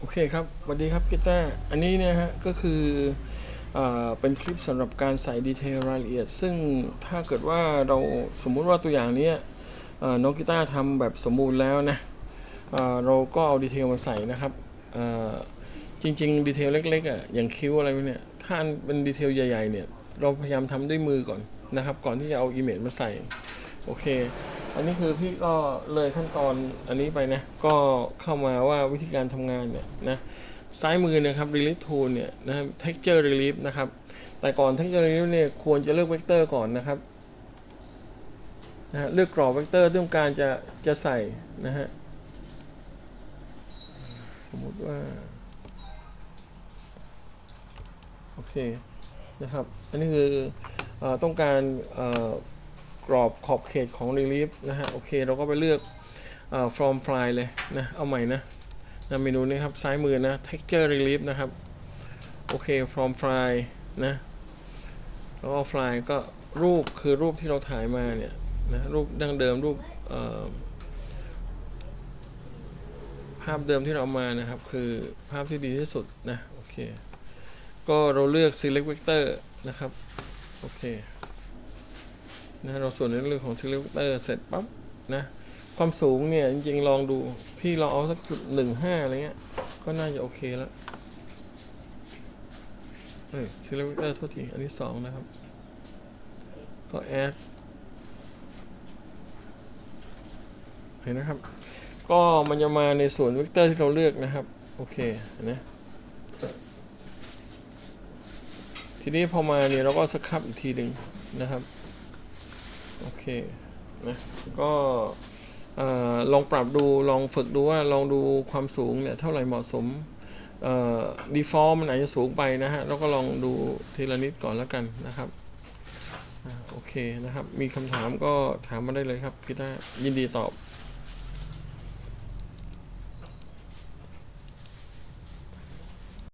โอเคครับสวัสดีครับกีตาร์อันนี้เนี่ยฮะก็คือเอเป็นคลิปสำหรับการใส่ดีเทลรายละเอียด ซึ่งถ้าเกิดว่าเราสมมุติว่าตัวอย่างนี้น้องกีตาร์ทำแบบสมบูรณ์แล้วนะเเราก็เอาดีเทลมาใส่นะครับจริงๆดีเทลเล็กๆอะอย่างคิ้วอะไรเนี่ยถ้าเป็นดีเทลใหญ่ๆเนี่ยเราพยายามทำด้วยมือก่อนนะครับ ก่อนที่จะเอาอิมเมจมาใส่โอเค อันนี้คือพี่ก็เลยขั้นตอนอันนี้ไปนะ ก็เข้ามาว่าวิธีการทำงานเนี่ยนะซ้ายมือนะครับ release tool เนี่ยนะ texture relief นะครับ แต่ก่อน texture relief เนี่ยควรจะเลือกเวกเตอร์ก่อนนะครับนะฮะเลือกกรอบเวกเตอร์ที่ต้องการจะจะใส่นะฮะสมมติว่าโอเคนะครับ อันนี้คืออต้องการ กรอบขอบเขตของ relief นะฮะโอเคเราก็ไปเลือกเอ่อ from file เลยนะ เอาใหม่นะนะเมนูนี้ครับ ซ้ายมือนะ texture relief นะครับ โอเค from file นะ แล้วก็ file ก็รูปคือรูปที่เราถ่ายมาเนี่ยนะรูปดั้งเดิมรูปเอ่อภาพเดิมที่เรามานะครับ คือภาพที่ดีที่สุดนะ โอเค ก็เราเลือก select vector นะครับ โอเค นะเราส่วนในเรื่องของ select vector เสร็จปั๊บนะความสูงเนี่ยจริงๆลองดูพี่ลองเอาสักจุดหนึ่งห้าอะไรเงี้ยก็น่าจะโอเคแล้วเอ้ย select vector โทษทีอันที่สองนะครับ ก็ add เห็นนะครับ ก็มันจะมาในส่วนเวกเตอร์ที่เราเลือกนะครับ โอเคนะทีนี้พอมาเนี่ยเราก็สครับอีกทีหนึ่งนะครับ โอเคนะก็ลองปรับดูลองฝึกดูว่าลองดูความสูงเนี่ยเท่าไหร่เหมาะสมดีฟอร์มมันอาจจะสูงไปนะฮะแล้วก็ลองดูทีละนิดก่อนแล้วกันนะครับอโอเคนะครับ มีคำถามก็ถามมาได้เลยครับพี่ต้ายินดีตอบ